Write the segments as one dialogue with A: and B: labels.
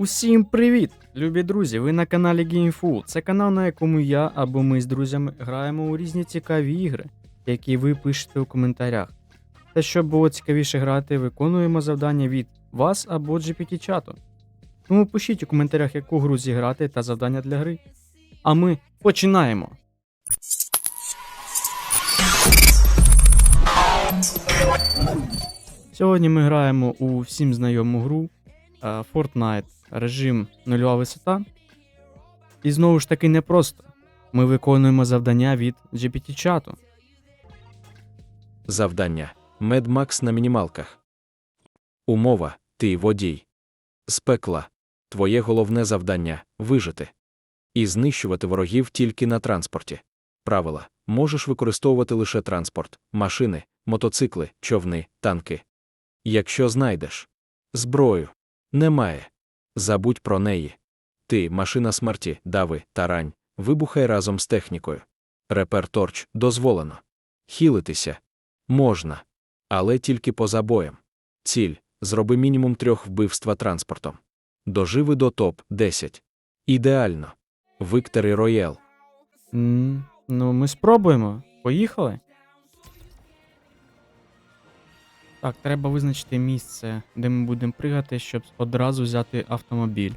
A: Усім привіт! Любі друзі! Ви на каналі GameFool. Це канал, на якому я або ми з друзями граємо у різні цікаві ігри, які ви пишете у коментарях. Та щоб було цікавіше грати, виконуємо завдання від вас або GPT-чату. Тому пишіть у коментарях, яку гру зіграти та завдання для гри. А ми починаємо! Сьогодні ми граємо у всім знайому гру Fortnite, режим нульова висота. І знову ж таки непросто. Ми виконуємо завдання від GPT-чату.
B: Завдання Max на мінімалках. Умова ти водій. З пекла. Твоє головне завдання вижити. І знищувати ворогів тільки на транспорті. Правила можеш використовувати лише транспорт, машини, мотоцикли, човни, танки. Якщо знайдеш зброю, немає. Забудь про неї. Ти, машина смерті, дави, тарань, вибухай разом з технікою. Репер торч дозволено. Хілитися можна, але тільки поза боєм. Ціль зроби мінімум трьох вбивства транспортом. Доживи до топ 10. Ідеально. Виктори Роєл.
A: м ну, ми спробуємо. Поїхали. Так, треба визначити місце, де ми будемо пригати, щоб одразу взяти автомобіль.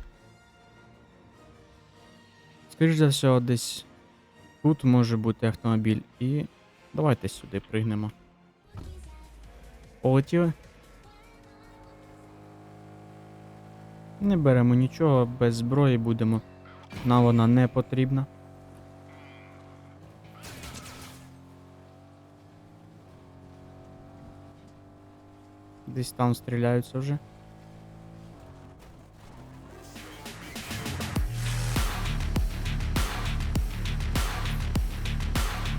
A: Скоріш за все, десь тут може бути автомобіль. І давайте сюди пригнемо. Полетіли. Не беремо нічого, без зброї будемо. Нам вона не потрібна. Десь там стріляються вже.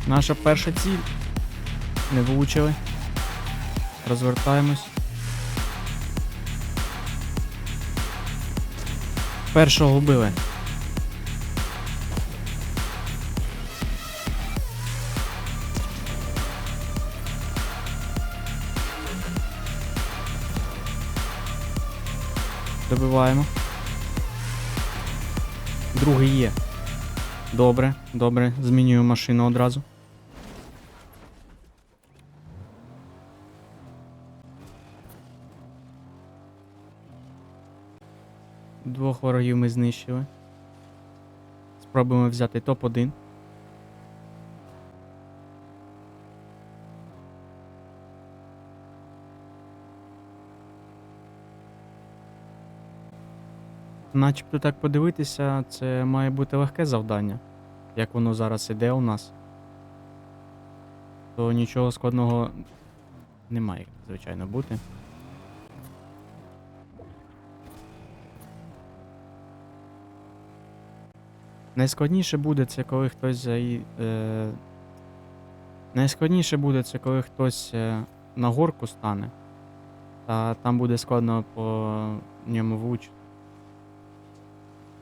A: Наша перша ціль. Не влучили. Розвертаємось. Першого вбили. Добиваємо. Другий є. Добре, добре. Змінюю машину одразу. Двох ворогів ми знищили. Спробуємо взяти топ-1. Начебто так подивитися, це має бути легке завдання. Як воно зараз іде у нас. То нічого складного не має, звичайно, бути. Найскладніше буде це, коли хтось заї... Е... Найскладніше буде це, коли хтось е... на горку стане. Та там буде складно по ньому влучити.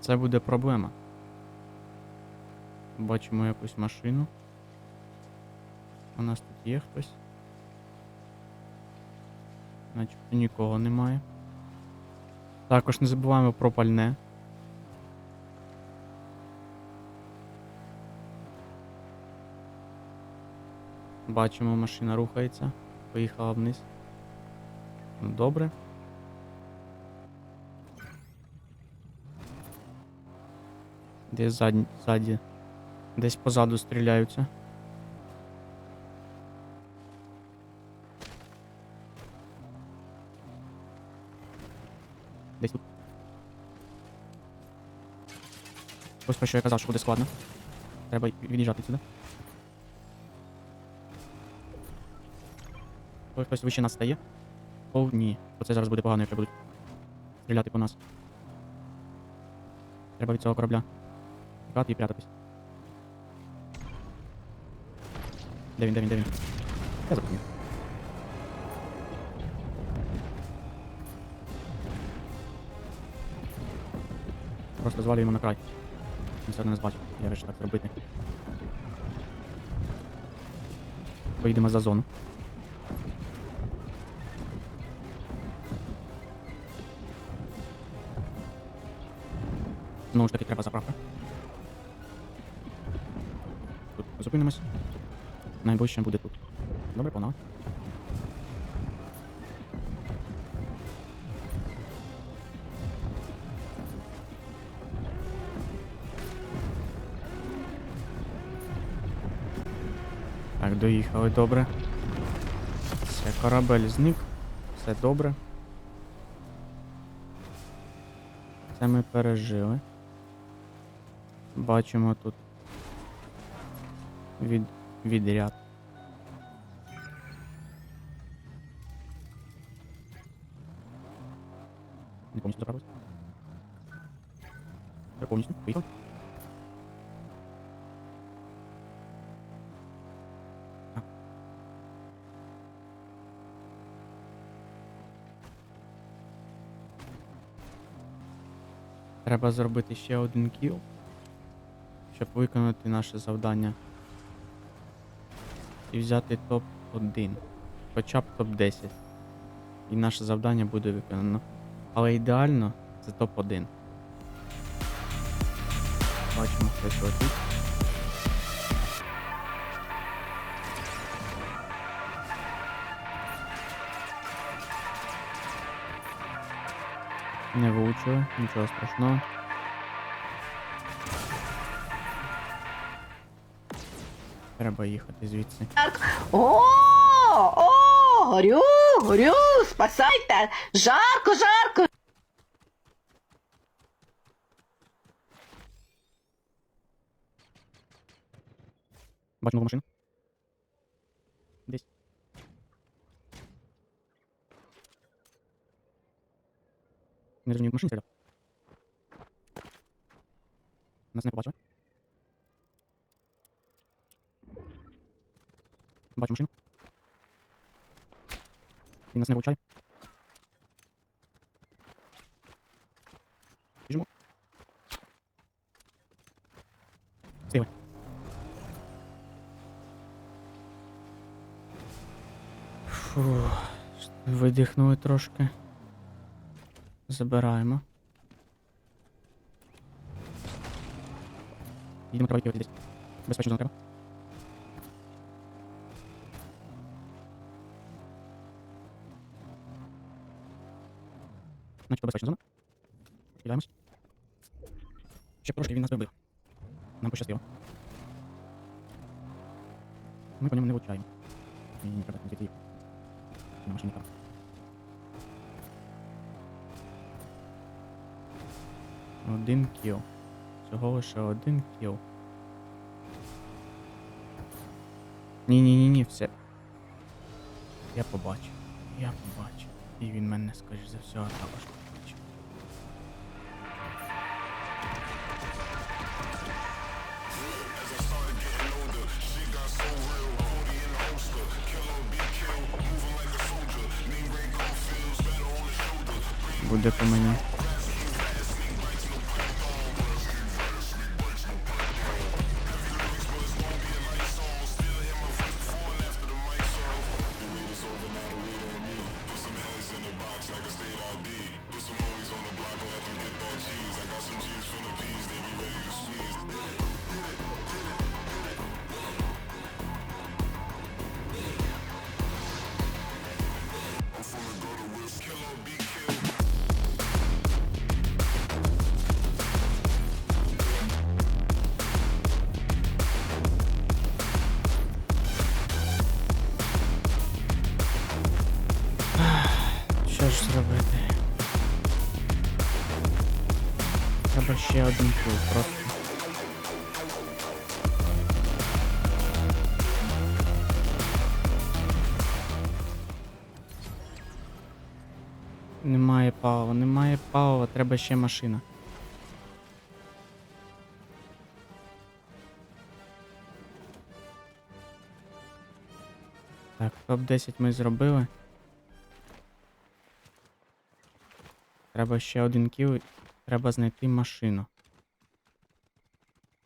A: Це буде проблема. Бачимо якусь машину. У нас тут є хтось. Начебто нікого немає. Також не забуваємо про пальне. Бачимо, машина рухається. Поїхала вниз. Добре. Десь ззаді. Десь позаду стріляються. Десь тут. Ось про що я казав, що буде складно. Треба від'їжджати сюди. Ой, хтось вище нас стає. О, ні. Оце зараз буде погано, якщо будуть стріляти по нас. Треба від цього корабля. Тікати і прятатись. Де він, де він, де він? Я запомнив. Просто звалюємо на край. Він все одно нас. Я вирішив так зробити. Поїдемо за зону. Ну ж таки треба заправка. Зупинимось. Найближче буде тут. Добре, погнали. Так, доїхали добре. Все, корабель зник. Все добре. Це ми пережили. Бачимо тут від, відряд. Не повністю заправився. Я повністю. Поїхав. Треба зробити ще один кіл, щоб виконати наше завдання. І взяти топ-1. Хоча б топ-10. І наше завдання буде виконано. Але ідеально це топ-1. Бачимо, хтось летить. Не влучили, нічого страшного. Треба їхати звідси.
C: О, о, горю, горю, спасайте! Жарко, жарко!
A: Бачу нову машину. Десь. Не розумію, машині стріляв. Нас не побачили. Бачу машину. Він нас не влучає. Біжимо. Стріли. Фу, видихнули трошки. Забираємо. Їдемо треба йти десь. Безпечно зона треба. Начебто безпечна зона. Кидаємось. Ще трошки він нас вибив. Нам пощастило. Ми по ньому не влучаємо. Ні, ні, треба їхати. На машині. Один кіл. Всього лише один кіл. Ні-ні-ні, все. Я побачив. Я побачив. І він мене, скоріш за все, також побачив. Буде по мені. Ще один кіл просто. Немає палива, немає палива, треба ще машина. Так, топ-10 ми зробили. Треба ще один кіл. Треба знайти машину.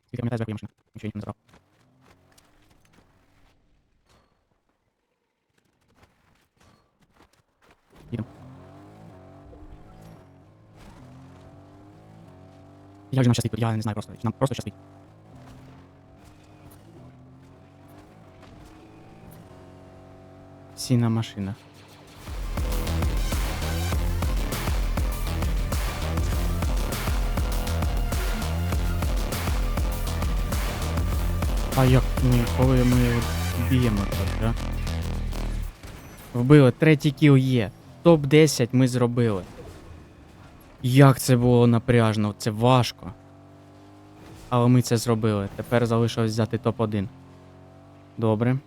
A: Скільки пам'ятаю, зверху машина. Нічого не забрав. Їдемо. Як же нам щастить? Я не знаю просто. Нам просто щастить. Всі на машинах. А як ми, коли ми б'ємо так, а? Вбили, третій кіл є. Топ-10 ми зробили. Як це було напряжно, це важко. Але ми це зробили. Тепер залишилось взяти топ-1. Добре.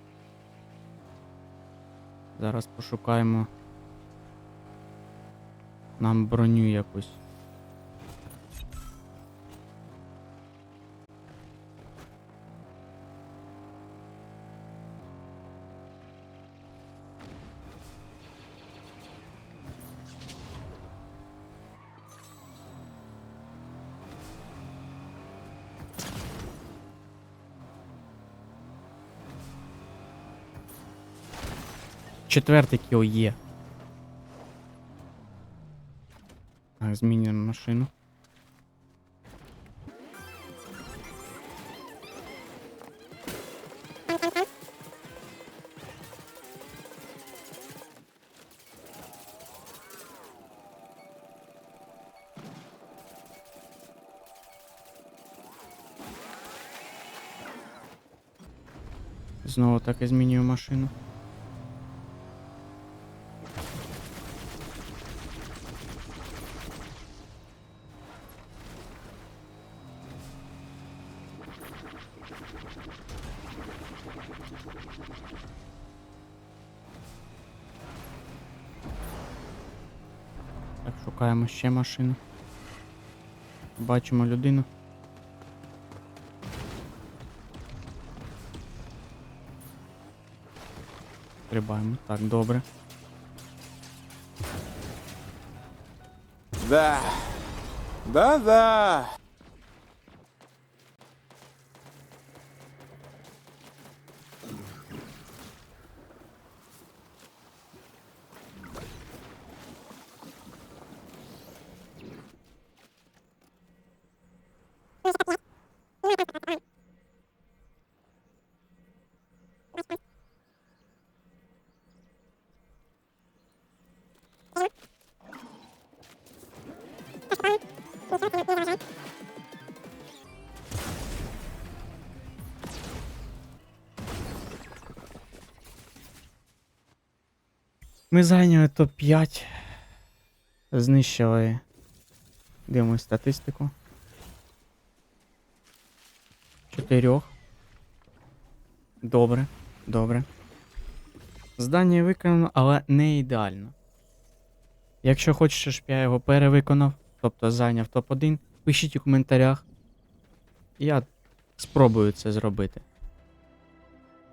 A: Зараз пошукаємо. Нам броню якусь. Четвертий кіл є. Так, змінюємо машину. Знову так і змінюю машину. Шукаємо ще машину. Бачимо людину. Стрибаємо. Так, добре.
D: Да. Да-да.
A: Ми зайняли топ-5. Знищили. Дивимось статистику. Чотирьох. Добре, добре. Здання виконано, але не ідеально. Якщо хочете, щоб я його перевиконав, тобто зайняв топ-1, пишіть у коментарях. Я спробую це зробити.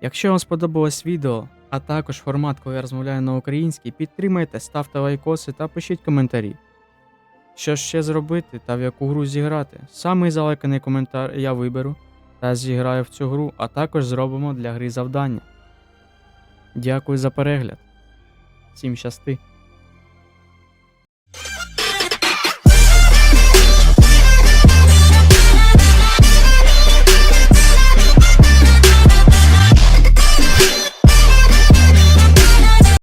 A: Якщо вам сподобалось відео, а також формат, коли я розмовляю на українській, підтримайте, ставте лайкоси та пишіть коментарі. Що ще зробити та в яку гру зіграти? Самий заликаний коментар я виберу та зіграю в цю гру, а також зробимо для гри завдання. Дякую за перегляд. Всім щасти!